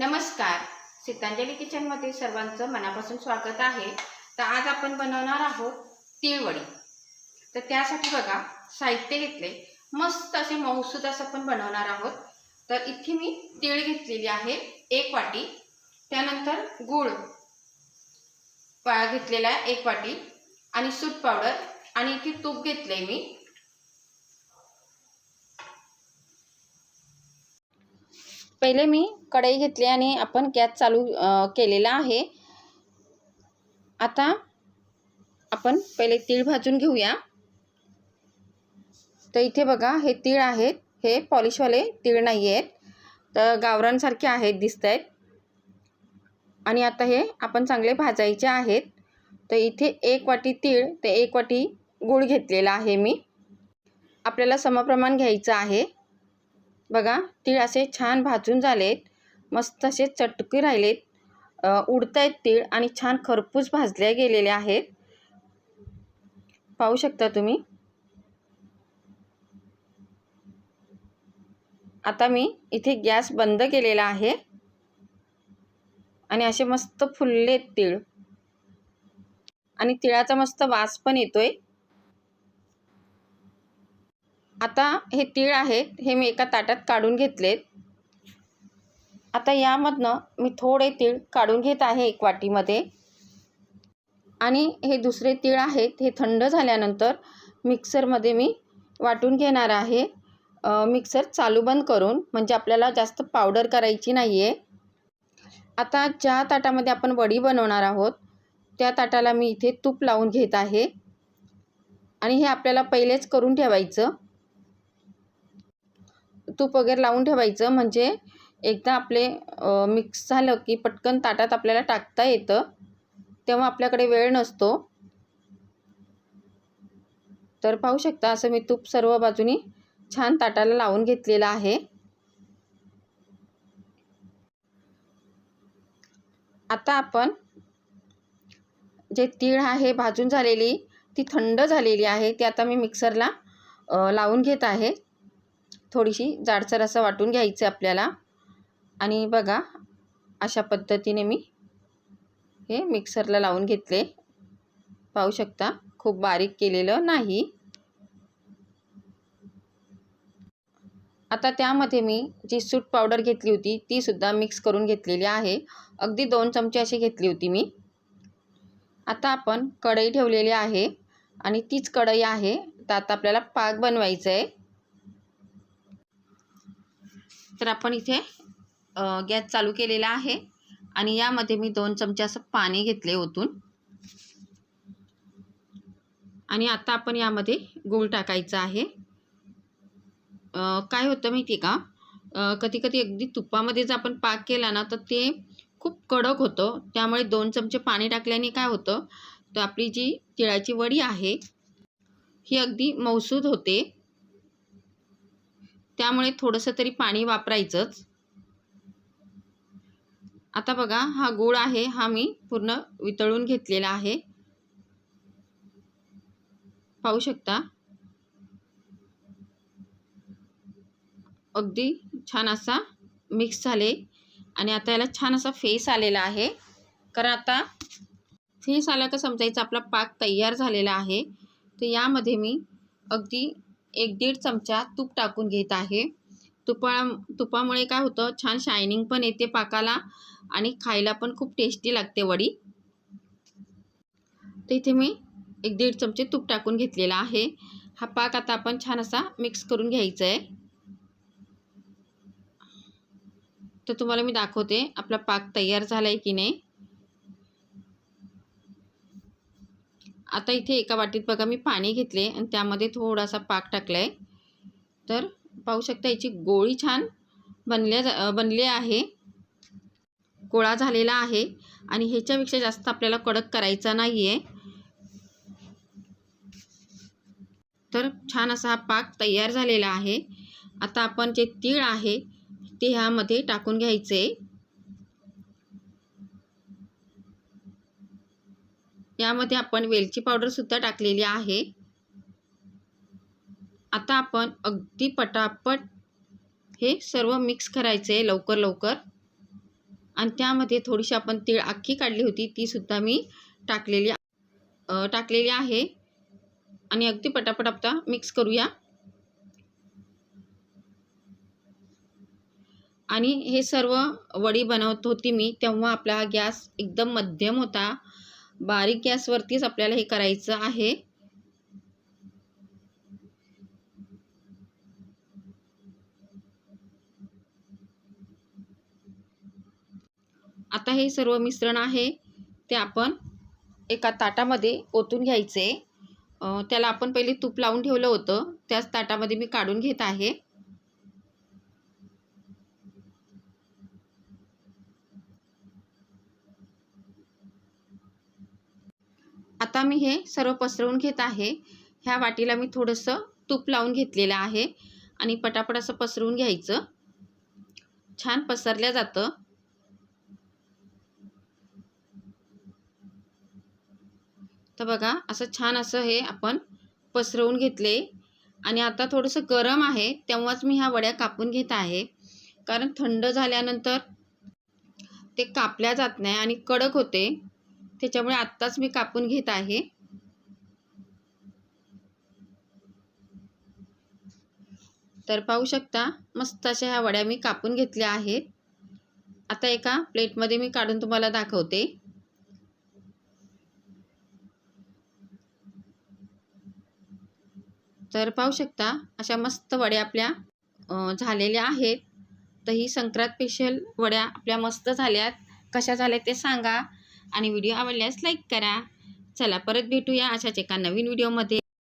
नमस्कार. सीतांजली किचनमध्ये सर्वांचं मनापासून स्वागत आहे. तर आज आपण बनवणार आहोत तिळवडी. तर त्यासाठी बघा साहित्य घेतले. मस्त असे मऊसूद असं पण बनवणार आहोत. तर इथे मी तीळ घेतलेली आहे एक वाटी. त्यानंतर गूळ घेतलेला आहे एक वाटी. आणि सूट पावडर. आणि इथे तूप घेतले मी. पहिले मी कढई घेतली आणि आपण गॅस चालू केलेला आहे. आता आपण पहिले तीळ भाजून घेऊया. तर इथे बघा हे तीळ आहेत. हे पॉलिशवाले तीळ नाही आहेत. तर गावरांसारखे आहेत दिसत आहेत आणि आता हे आपण चांगले भाजायचे आहेत. तर इथे एक वाटी तीळ ते एक वाटी गूळ घेतलेला आहे मी. आपल्याला समप्रमाण घ्यायचं आहे. बघा तीळ असे छान भाजून झालेत. मस्त असे चटके राहिलेत. अ, उडतायत तीळ आणि छान खरपूस भाजल्या गेलेले आहेत. पाहू शकता तुम्ही? आता मी इथे गॅस बंद केलेला आहे. आणि असे मस्त फुललेत तीळ. आणि तिळाचा मस्त वास पण येतोय. आता हे तीळ आहेत हे मी एका ताटात काढून घेतलेत. आता यामधनं मी थोडे तीळ काढून घेत आहे एक वाटीमध्ये. आणि हे दुसरे तीळ आहेत हे थंड झाल्यानंतर मिक्सरमध्ये मी वाटून घेणार आहे. मिक्सर चालू बंद करून म्हणजे आपल्याला जास्त पावडर करायची नाही आहे आता ज्या ताटामध्ये आपण वडी बनवणार आहोत त्या ताटाला मी इथे तूप लावून घेत आहे. आणि हे आपल्याला पहिलेच करून ठेवायचं. तूप वगैरे लावून ठेवायचं. म्हणजे एकदा आपले मिक्स झालं की पटकन ताटात आपल्याला टाकता येतं. तेव्हा आपल्याकडे वेळ नसतो. तर पाहू शकता असं मी तूप सर्व बाजूनी छान ताटाला लावून घेतलेलं आहे. आता आपण जे तीळ आहे भाजून झालेली ती थंड झालेली आहे ती आता मी मिक्सरला लावून घेत आहे. थोडीशी जाडसर असं वाटून घ्यायचं आपल्याला. आणि बघा अशा पद्धतीने मी हे मिक्सरला लावून घेतले. पाहू शकता खूप बारीक केलेलं नाही. आता त्यामध्ये मी जी सूट पावडर घेतली होती ती सुद्धा मिक्स करून घेतलेली आहे. अगदी दोन चमचे अशी घेतली होती मी. आता आपण कढई ठेवलेली आहे आणि तीच कढई आहे. तर आता आपल्याला पाक बनवायचं आहे. तर आपण इथे गॅस चालू केलेला आहे. आणि यामध्ये मी दोन चमचे असं पाणी घेतले ओतून. आणि आता आपण यामध्ये गूळ टाकायचं आहे. काय होतं माहिती आहे का? कधी कधी अगदी तुपामध्ये जर आपण पाक केला ना तर ते खूप कडक होतं. त्यामुळे दोन चमचे पाणी टाकल्याने काय होतं? तर आपली जी तिळाची वडी आहे ही अगदी मौसूद होते. त्यामुळे थोडंसं तरी पाणी वापरायचंच. आता बघा हा गोळ आहे हा मी पूर्ण वितळून घेतलेला आहे. पाहू शकता? अगदी छान असा मिक्स झाले आणि आता याला छान असा फेस आलेला आहे. कारण आता फेस आला का समजायचं आपला पाक तयार झालेला आहे. तर यामध्ये मी अगदी एक दीड चमचा तूप टाकून घेत आहे. तुपा तुपामुळे काय होतं छान शायनिंग पण येते पाकाला आणि खायला पण खूप टेस्टी लागते वडी. तर इथे मी एक दीड चमचे तूप टाकून घेतलेला आहे. हा पाक आता आपण छान असा मिक्स करून घ्यायचा आहे तर तुम्हाला मी दाखवते आपला पाक तयार झाला आहे की नाही. आता इथे एका वाटीत बघा मी पाणी घेतले आणि त्यामध्ये थोडासा पाक टाकला आहे तर पाहू शकता याची गोळी छान बनल्या जा- बनली आहे. गोळा झालेला आहे आणि ह्याच्यापेक्षा जास्त आपल्याला कडक करायचा नाही आहे तर छान असा हा पाक तयार झालेला आहे. आता आपण जे तीळ आहे ते ह्यामध्ये टाकून घ्यायचे. यामध्ये आपण वेलची पावडरसुद्धा टाकलेली आहे. आता आपण अगदी पटापट हे सर्व मिक्स करायचे लवकर लवकर. आणि त्यामध्ये थोडीशी आपण तीळ अख्खी काढली होती तीसुद्धा मी टाकलेली टाकलेली आहे. आणि अगदी पटापट आता मिक्स करूया. आणि हे सर्व वडी बनवत होती मी तेव्हा आपला गॅस एकदम मध्यम होता. बारीक गॅसवरतीच आपल्याला हे करायचं आहे. आता हे सर्व मिश्रण आहे ते आपण एका ताटामध्ये ओतून घ्यायचे. त्याला आपण पहिले तूप लावून ठेवलं होतं. त्याच ताटामध्ये मी काढून घेत आहे. आता मी हे सर्व पसरवून घेत आहे. ह्या वाटीला मी थोडंसं तूप लावून घेतलेलं आहे आणि पटापट असं पसरवून घ्यायचं. छान पसरल्या जातं. तर बघा असं छान असं हे आपण पसरवून घेतले. आणि आता थोडंसं गरम आहे तेव्हाच मी ह्या वड्या कापून घेत आहे. कारण थंड झाल्यानंतर ते कापल्या जात नाही आणि कडक होते. त्याच्यामुळे आत्ताच मी कापून घेत आहे. तर पाहू शकता मस्त अशा ह्या वड्या मी कापून घेतल्या आहेत. आता एका प्लेटमध्ये मी काढून तुम्हाला दाखवते. तर पाहू शकता अशा मस्त वड्या आपल्या झालेल्या आहेत. तर ही संक्रांत स्पेशल वड्या आपल्या मस्त झाल्यात. कशा झाल्या ते सांगा. आणि व्हिडिओ आवडल्यास लाईक करा. चला परत भेटूया अशाच एका नवीन व्हिडिओमध्ये.